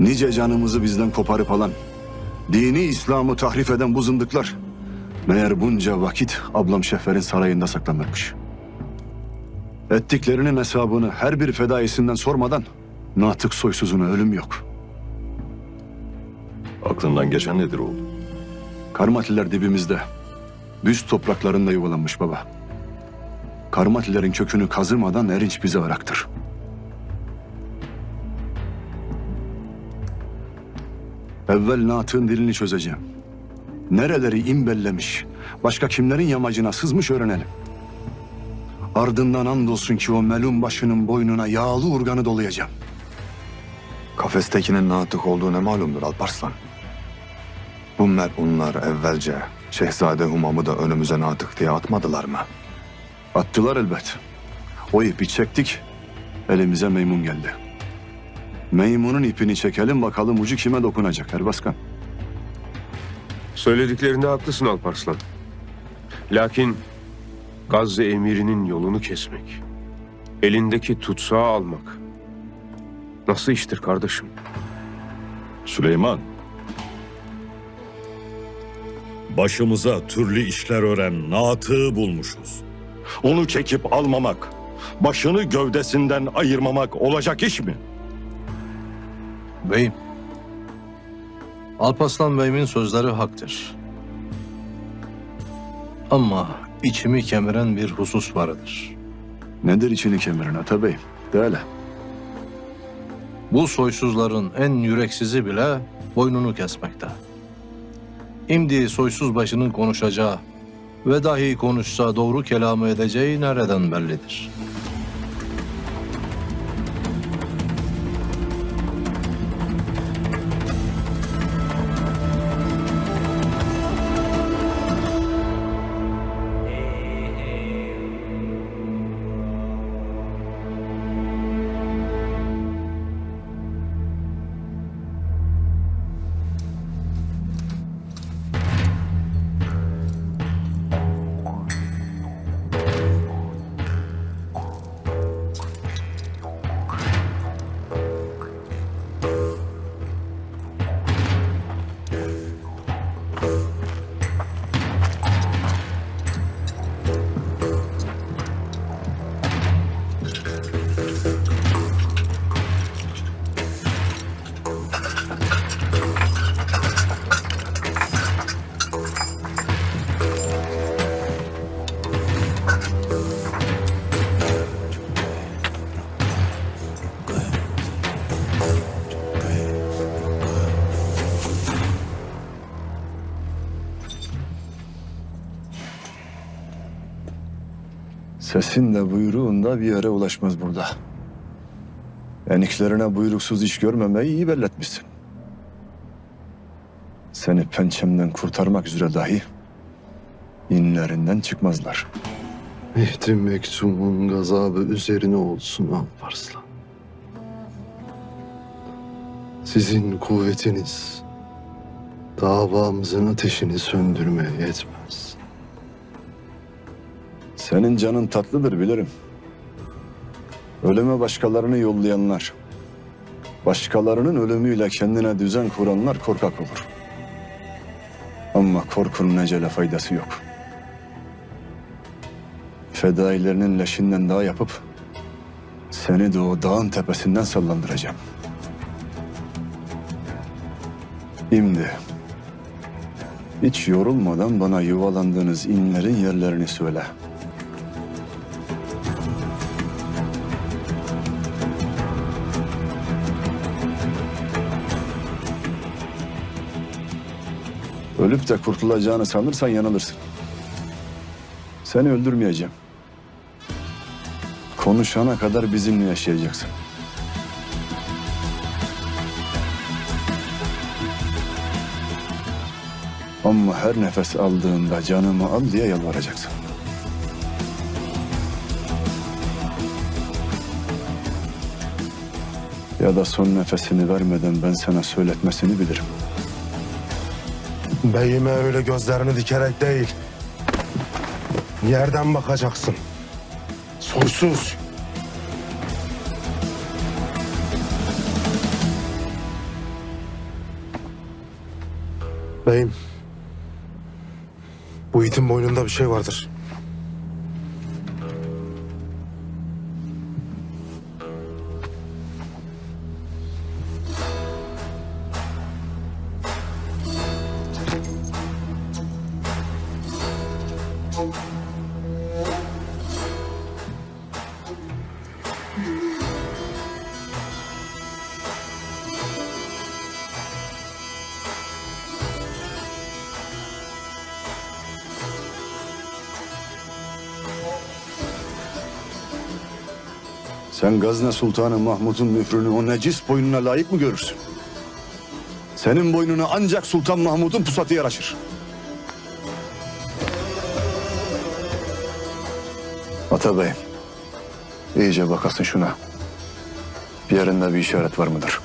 Nice canımızı bizden koparıp alan, dini İslam'ı tahrif eden bu zındıklar, meğer bunca vakit ablam Şehver'in sarayında saklanırmış. Ettiklerinin hesabını her bir fedaisinden sormadan, natık soysuzuna ölüm yok. Aklından geçen nedir oğlum? Karmatliler dibimizde. Büz topraklarında yuvalanmış baba. Karmatlilerin kökünü kazımadan erinç bize bıraktır. Evvel Natık'ın dilini çözeceğim. Nereleri imbellemiş, başka kimlerin yamacına sızmış öğrenelim. Ardından andolsun ki o melun başının boynuna yağlı urganı dolayacağım. Kafestekinin natık olduğu ne malumdur Alparslan. Bu merhunlar evvelce Şehzade Humam'ı da önümüze natık diye atmadılar mı? Attılar elbet. O ipi çektik, elimize meymun geldi. Meymunun ipini çekelim bakalım ucu kime dokunacak Erbaskan. Söylediklerinde haklısın Alparslan. Lakin Gazze emirinin yolunu kesmek, elindeki tutsağı almak nasıl iştir kardeşim? Süleyman, Başımıza türlü işler öğren Natık'ı bulmuşuz. onu çekip almamak, başını gövdesinden ayırmamak olacak iş mi? Beyim. Alparslan Bey'imin sözleri haktır. Ama içimi kemiren bir husus vardır. Nedir içini kemiren Atabey? De hele. Bu soysuzların en yüreksizi bile boynunu kesmekte. Şimdi soysuz başının konuşacağı ve dahi konuşsa doğru kelamı edeceği nereden bellidir? Sesin de buyruğun da bir yere ulaşmaz burada. Eniklerine buyruksuz iş görmemeyi iyi belletmişsin. Seni pençemden kurtarmak üzere dahi inlerinden çıkmazlar. Mehdi Mektum'un gazabı üzerine olsun Alparslan. Sizin kuvvetiniz davamızın ateşini söndürmeye yetmez. Senin canın tatlıdır bilirim. Ölüme başkalarını yollayanlar, başkalarının ölümüyle kendine düzen kuranlar korkak olur. Ama korkunun ecele faydası yok. Fedailerinin leşinden daha yapıp seni de o dağın tepesinden sallandıracağım. Şimdi hiç yorulmadan bana yuvalandığınız inlerin yerlerini söyle. Ölüp de kurtulacağını sanırsan yanılırsın. Seni öldürmeyeceğim. Konuşana kadar bizimle yaşayacaksın. Ama her nefes aldığında canımı al diye yalvaracaksın. Ya da son nefesini vermeden ben sana söyletmesini bilirim. Beyime öyle gözlerini dikerek değil. Yerden bakacaksın. Soysuz. Beyim. Bu itin boynunda bir şey vardır. Sen Gazne Sultanı Mahmud'un mührünü o necis boynuna layık mı görürsün? Senin boynuna ancak Sultan Mahmud'un pusatı yaraşır. Atabey, iyice bakasın şuna. Bir yerinde bir işaret var mıdır?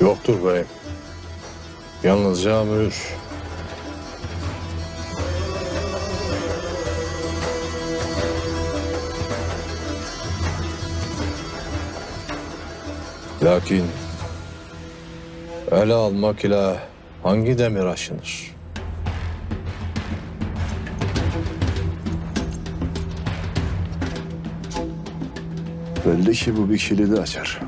Yoktur beyim. Yalnızca mühür. Lakin ele almak ile hangi demir aşınır? Belli ki bu bir kilidi açar.